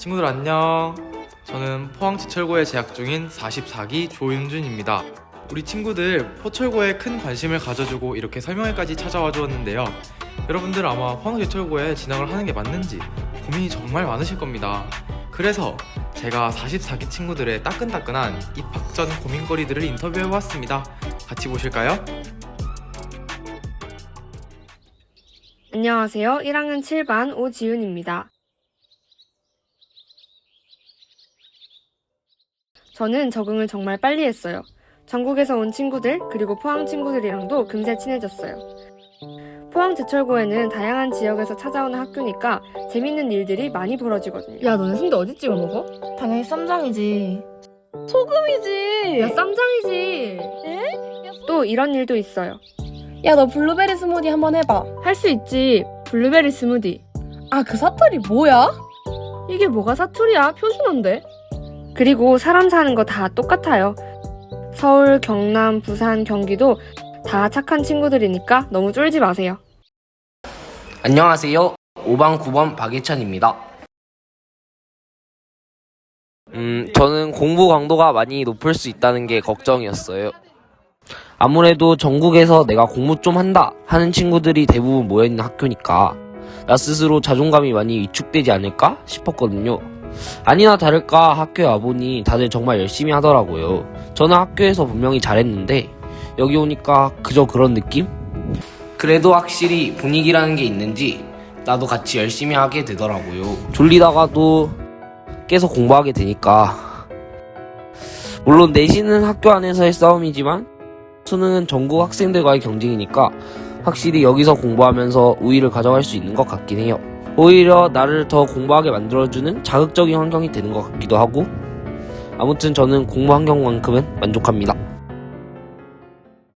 친구들 안녕. 저는 포항지철고에 재학 중인 44기 조윤준입니다. 우리 친구들 포철고에 큰 관심을 가져주고 이렇게 설명회까지 찾아와 주었는데요. 여러분들 아마 포항지철고에 진학을 하는 게 맞는지 고민이 정말 많으실 겁니다. 그래서 제가 44기 친구들의 따끈따끈한 입학 전 고민거리들을 인터뷰해 보았습니다. 같이 보실까요? 안녕하세요. 1학년 7반 오지윤입니다. 저는 적응을 정말 빨리 했어요. 전국에서 온 친구들, 그리고 포항 친구들이랑도 금세 친해졌어요. 포항 제철고에는 다양한 지역에서 찾아오는 학교니까 재밌는 일들이 많이 벌어지거든요. 야, 너네 순대 어디 찍어 먹어? 당연히 쌈장이지. 소금이지. 야, 쌈장이지! 또 이런 일도 있어요. 야, 너 블루베리 스무디 한번 해봐. 할 수 있지. 블루베리 스무디. 아, 그 사투리 뭐야? 이게 뭐가 사투리야? 표준어인데? 그리고 사람 사는 거 다 똑같아요. 서울, 경남, 부산, 경기도 다 착한 친구들이니까 너무 쫄지 마세요. 안녕하세요. 5반 9번 박예찬입니다. 음, 저는 공부 강도가 많이 높을 수 있다는 게 걱정이었어요. 아무래도 전국에서 내가 공부 좀 한다 하는 친구들이 대부분 모여있는 학교니까 나 스스로 자존감이 많이 위축되지 않을까 싶었거든요. 아니나 다를까 학교에 와보니 다들 정말 열심히 하더라고요. 저는 학교에서 분명히 잘했는데 여기 오니까 그저 그런 느낌? 그래도 확실히 분위기라는 게 있는지 나도 같이 열심히 하게 되더라고요. 졸리다가도 깨서 공부하게 되니까. 물론 내신은 학교 안에서의 싸움이지만 수능은 전국 학생들과의 경쟁이니까 확실히 여기서 공부하면서 우위를 가져갈 수 있는 것 같긴 해요. 오히려 나를 더 공부하게 만들어주는 자극적인 환경이 되는 것 같기도 하고 아무튼 저는 공부 환경만큼은 만족합니다.